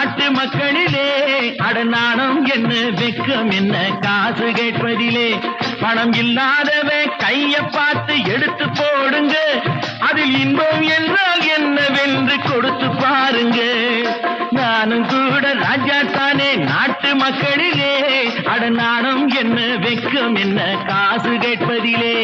நாட்டு மக்களிலே அடநாணம் என்ன வெக்கம் என்ன காசு கேட்பதிலே பணம் இல்லாதவன் கைய பார்த்து எடுத்து போடுங்க. அதில் இன்பம் என்றால் என்னவென்று கொடுத்து பாருங்க. நானும் கூட ராஜா தானே நாட்டு மக்களிலே அடநாணம் என்ன வெக்கம் என்ன காசு கேட்பதிலே.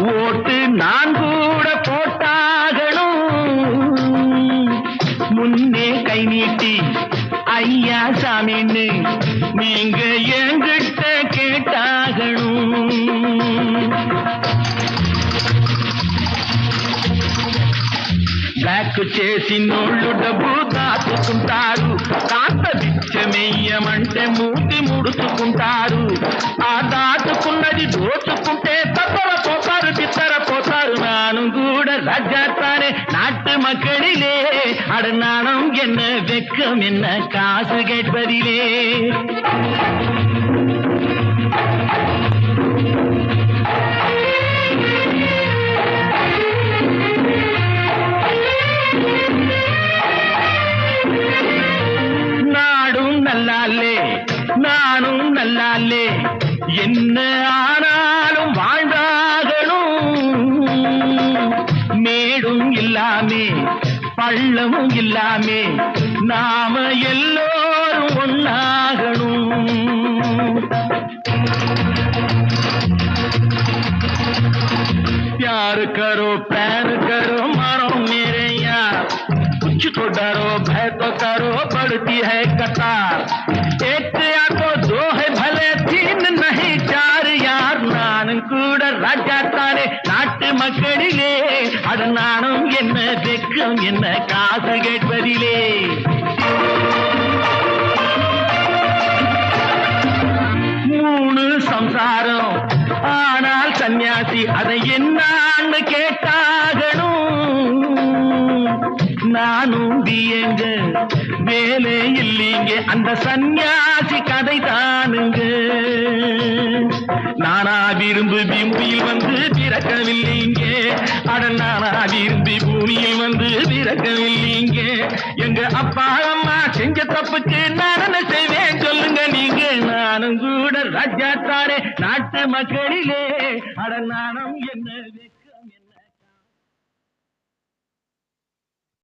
ஓட்டு நான் கூட போட்டாகணும். முன்னே கை நீட்டி ஐயா சாமின்னு நீங்க என்கிட்ட கேட்டாகணும். బ్లాక్ చేసి నోళ్ళు డబ్బు దాచుకుంటారు కాస్త బిచ్చమెయ్యమంటే మూతి ముడుచుకుంటారు ఆ దాచుకున్నది దోచుకుంటే తప్పర పోతారు తిత్తర పోతారు నాను కూడా ரஜாத்தானே நாட்டு மக்களிலே அடநாணம் என்ன வெக்கம் என்ன காசு கேட்பதிலே நல்லாலே நானும் நல்லாலே என்ன ஆனாலும் வாழ்ந்தாகணும். மேடும் இல்லாமே பள்ளமும் இல்லாமே நாம எல்லோரும் ஒன்னாகணும் யாரு கரோ பேரு மரம் நிறையா तो डरो भय तो करो बढ़ती है कतार एक या तो दो है भले तीन नहीं चार यार நான் கூட ராஜா தானே நாட்டு மக்களிலே அது நானும் என்ன வெக்கம் என்ன காசு கேட்பதிலே மூணு சம்சாரம் ஆனால் சன்னியாசி அதை என்னான்னு கேட்டாகணும் நானும் பியங்க வேலை இல்லைங்க. அந்த சன்னியாசி கதை தானுங்க நானா விரும்பு பிம்பியில் வந்து பிறக்கவில்லைங்க. அட நானா விரும்பி பூமியில் வந்து பிறக்கவில்லைங்க. எங்க அப்பா அம்மா செஞ்ச தப்புக்கு நான் செய்வேன் சொல்லுங்க நீங்க. நானும் கூட ராஜாத்தாரே நாட்டு மக்களிலே. அட நானும்